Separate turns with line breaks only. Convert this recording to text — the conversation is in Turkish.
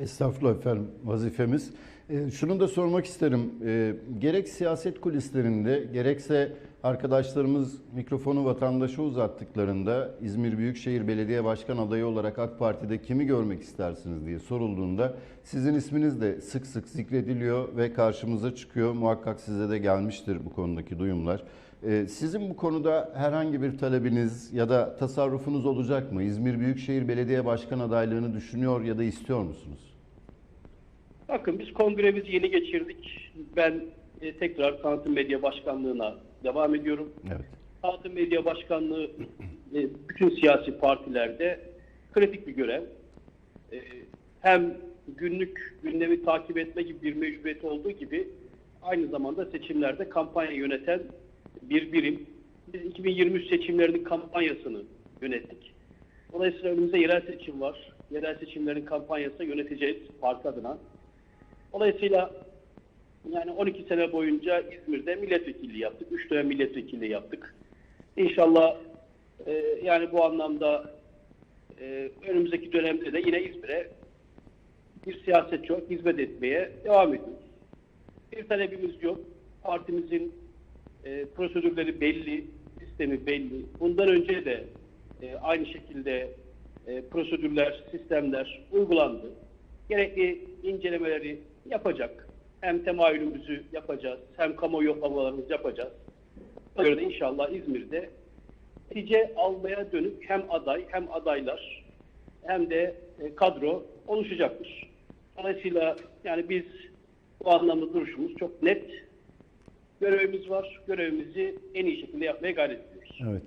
Estağfurullah efendim vazifemiz. Ee, şunu da sormak isterim. Ee, gerek siyaset kulislerinde gerekse arkadaşlarımız mikrofonu vatandaşa uzattıklarında İzmir Büyükşehir Belediye Başkan adayı olarak AK Parti'de kimi görmek istersiniz diye sorulduğunda sizin isminiz de sık sık zikrediliyor ve karşımıza çıkıyor. Muhakkak size de gelmiştir bu konudaki duyumlar. Ee, sizin bu konuda herhangi bir talebiniz ya da tasarrufunuz olacak mı? İzmir Büyükşehir Belediye Başkan adaylığını düşünüyor ya da istiyor musunuz?
Bakın biz kongremizi yeni geçirdik. Ben e, tekrar Tanıtım Medya Başkanlığı'na devam ediyorum.
Evet.
Tanıtım Medya Başkanlığı e, bütün siyasi partilerde kritik bir görev. E, hem günlük gündemi takip etme gibi bir mecburiyet olduğu gibi aynı zamanda seçimlerde kampanya yöneten bir birim. Biz 2023 seçimlerinin kampanyasını yönettik. Dolayısıyla önümüzde yerel seçim var. Yerel seçimlerin kampanyasını yöneteceğiz parti adına. Dolayısıyla yani 12 sene boyunca İzmir'de milletvekilliği yaptık. 3 dönem milletvekilliği yaptık. İnşallah e, yani bu anlamda e, önümüzdeki dönemde de yine İzmir'e bir siyasetçi olarak hizmet etmeye devam ediyoruz. Bir talebimiz yok. Partimizin e, prosedürleri belli, sistemi belli. Bundan önce de e, aynı şekilde e, prosedürler, sistemler uygulandı. Gerekli incelemeleri yapacak. Hem temayülümüzü yapacağız, hem kamuoyu yoklamalarımızı yapacağız. Buna de inşallah İzmir'de netice almaya dönük hem aday hem adaylar hem de e, kadro oluşacaktır. Dolayısıyla yani biz bu anlamda duruşumuz çok net. Görevimiz var. Görevimizi en iyi şekilde yapmaya gayret ediyoruz.
Evet.